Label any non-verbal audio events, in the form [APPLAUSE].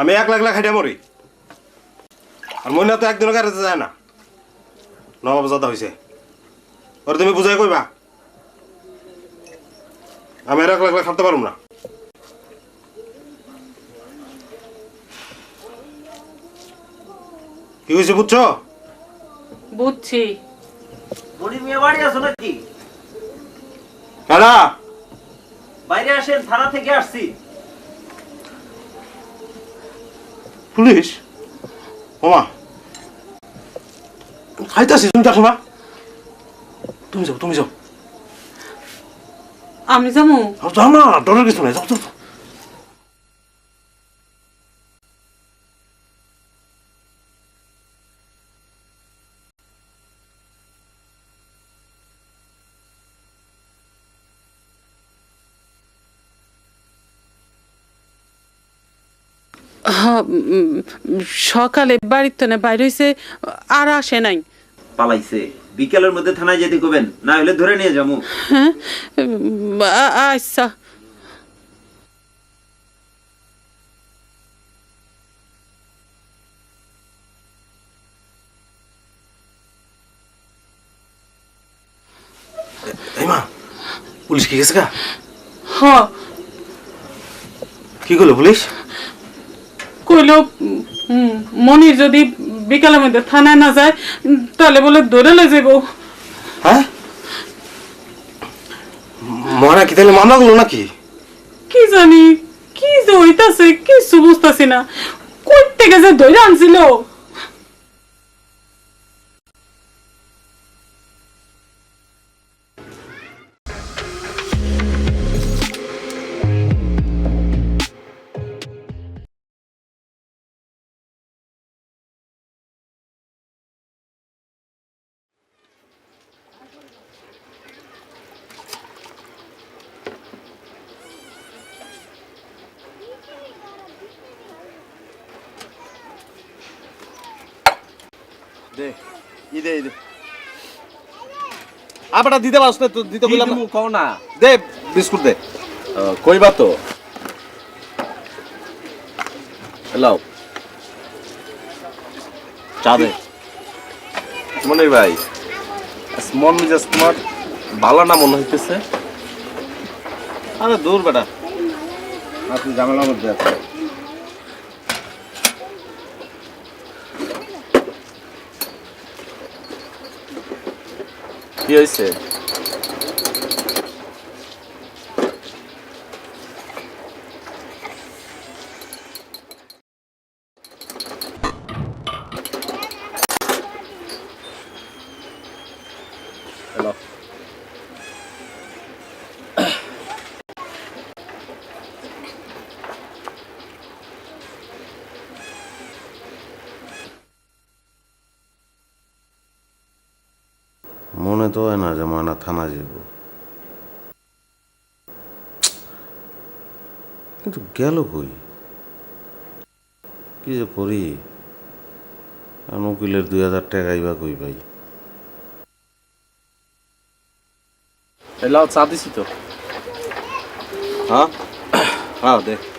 আমি এক লাখ লাখ খাইটা মরি আর মহিলা তো একদিনও গাড়িতে যায় না। নবাব জাদা হয়েছে ওর তুমি বুঝাই কইবা। আমি আর এক লাখ লাখ খাতে পারব না। কি হয়েছে বুঝছ? বুঝছি। বুড়ি মেয়ে বাড়ি আছো নাকি? কারা? বাইরে আসেন থানা থেকে আসছি। পুলিশ? মামা খাইতেছি তুমি দেখো না তুমি যাও তুমি যাও। আমি যাব যাও না ডরের কিছু নাই যাও যাও। সকালে বাড়ির তো না বাইরে হয়েছে আর আসে নাই। পালাইছে। বিকেলের মধ্যে থানায় যেতে কবেন না হলে ধরে নিয়ে যাব হ্যাঁ আচ্ছা। পুলিশ কি গেছে গা? হ কি করল পুলিশ? কইল মনি যদি বিকালের মধ্যে থানায় না যায় তাহলে বলে ধরে লয়ে যাব হ্যাঁ? মরা কি তাহলে মামলা করল নাকি? কি জানি কি যে হইতাছে কিছু বুঝতাছি না। কই থেকে যে ধরে আনছিল? দে ইদে ইদে আপাটা দিতে পারছ না তো দিতে বললাম না। কও না? দে বিস্কুট দে। কইবা তো? লাও। চা দে। মনির ভাই মন মেজাজ তোমার ভালো না মনে হইতেছে? আরে দূর বেটা। আপনি ঝামেলার মধ্যে আছেন। কি হয়েছে হ্যালো মনে তো হয় না যে ময়না থানা যাব। কিন্তু গেল কই? কি যে করি? আর উকিলের দুই হাজার টাকাই বা কই ভাই চা দিছি তো। হ্যাঁ? [COUGHS] হ্যাঁ দে।